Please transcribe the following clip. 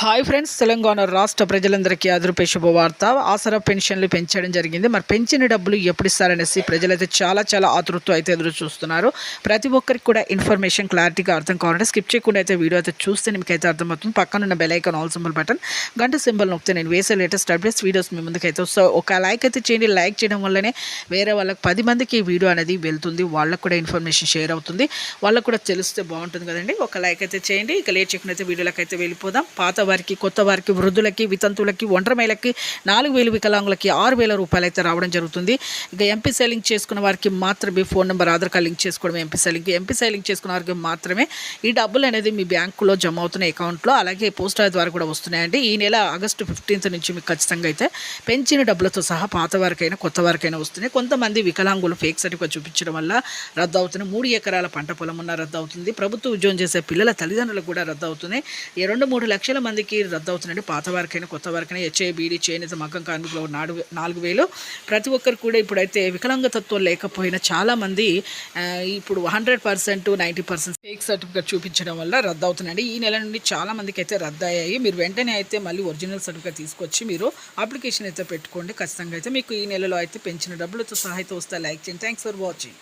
Hi friends Telangana రాష్ట్ర ప్రజలందరికీ అదృపే శుభవార్త. ఆసరా పెన్షన్లు పెంచడం జరిగింది. మరి పెంచిన డబ్బులు ఎప్పుడు ఇస్తారనేసి ప్రజలైతే చాలా చాలా ఆతృత్వం అయితే ఎదురు చూస్తున్నారు. ప్రతి ఒక్కరికి కూడా ఇన్ఫర్మేషన్ క్లారిటీగా అర్థం కావాలంటే స్కిప్ చేయకుండా అయితే వీడియో అయితే చూస్తే మీకు అయితే అర్థమవుతుంది. పక్కన ఉన్న bell icon or symbol button గంట సింబల్ నొక్కితే నేను వేసే లేటెస్ట్ అప్డేట్స్ వీడియోస్ మీ ముందుకైతే సో ఒక లైక్ అయితే చేయండి. లైక్ చేయడం వల్లనే వేరే వాళ్ళకి పది మందికి ఈ వీడియో అనేది వెళ్తుంది. వాళ్ళకు కూడా ఇన్ఫర్మేషన్ షేర్ అవుతుంది. వాళ్ళకు కూడా తెలిస్తే బాగుంటుంది కదండి. ఒక లైక్ అయితే చేయండి. ఇక లేట్ చేయకుండా అయితే వీడియోలోకి అయితే వెళ్ళిపోదాం. పాత వారికి కొత్త వారికి వృద్ధులకి వితంతులకి ఒంటరిమేళకి నాలుగు వేలు వికలాంగులకి ఆరు వేల రూపాయలు అయితే రావడం జరుగుతుంది. ఇక ఎంపీ సెల్లింగ్ చేసుకున్న వారికి మాత్రమే phone number Aadhaar card link చేసుకోవడం ఎంపీ సెల్లింగ్ ఎంపీ సెల్లింగ్ చేసుకున్న వారికి మాత్రమే ఈ డబ్బులు అనేది మీ బ్యాంకులో జమ అవుతున్న అకౌంట్లో అలాగే పోస్ట్ ఆఫీస్ ద్వారా కూడా వస్తున్నాయండి. ఈ నెల ఆగస్టు ఫిఫ్టీన్త్ నుంచి మీకు ఖచ్చితంగా అయితే పెంచిన డబ్బులతో సహా పాత వారికైనా కొత్త వారికైనా వస్తున్నాయి. కొంతమంది వికలాంగులు ఫేక్ సర్టిఫికేట్ చూపించడం వల్ల రద్దు అవుతున్నాయి మూడు ఎకరాల పంట పొలం ఉన్న రద్దు అవుతుంది ప్రభుత్వ ఉద్యోగం చేసే పిల్లల తల్లిదండ్రులకు కూడా రద్దు అవుతున్నాయి ఈ రెండు మూడు లక్షల మంది మందికి రద్దు అవుతున్నాయి పాత వారికైనా కొత్త వారికైనా హెచ్ఐ బీడీ చేనేత మగ్గం కార్మికులు నాలుగు నాలుగు వేలు. ప్రతి ఒక్కరు కూడా ఇప్పుడైతే వికలాంగతత్వం లేకపోయినా చాలామంది ఇప్పుడు hundred percent ninety percent fake certificate చూపించడం వల్ల రద్దు అవుతున్నాయండి ఈ నెల నుండి చాలా మందికి అయితే రద్దు అయ్యాయి మీరు వెంటనే అయితే మళ్ళీ ఒరిజినల్ సర్టిఫికేట్ తీసుకొచ్చి మీరు అప్లికేషన్ అయితే పెట్టుకోండి. ఖచ్చితంగా అయితే మీకు ఈ నెలలో అయితే పెంచిన డబ్బులతో సహాయత వస్తాయి. వస్తే లైక్ చేయండి. Thanks for watching.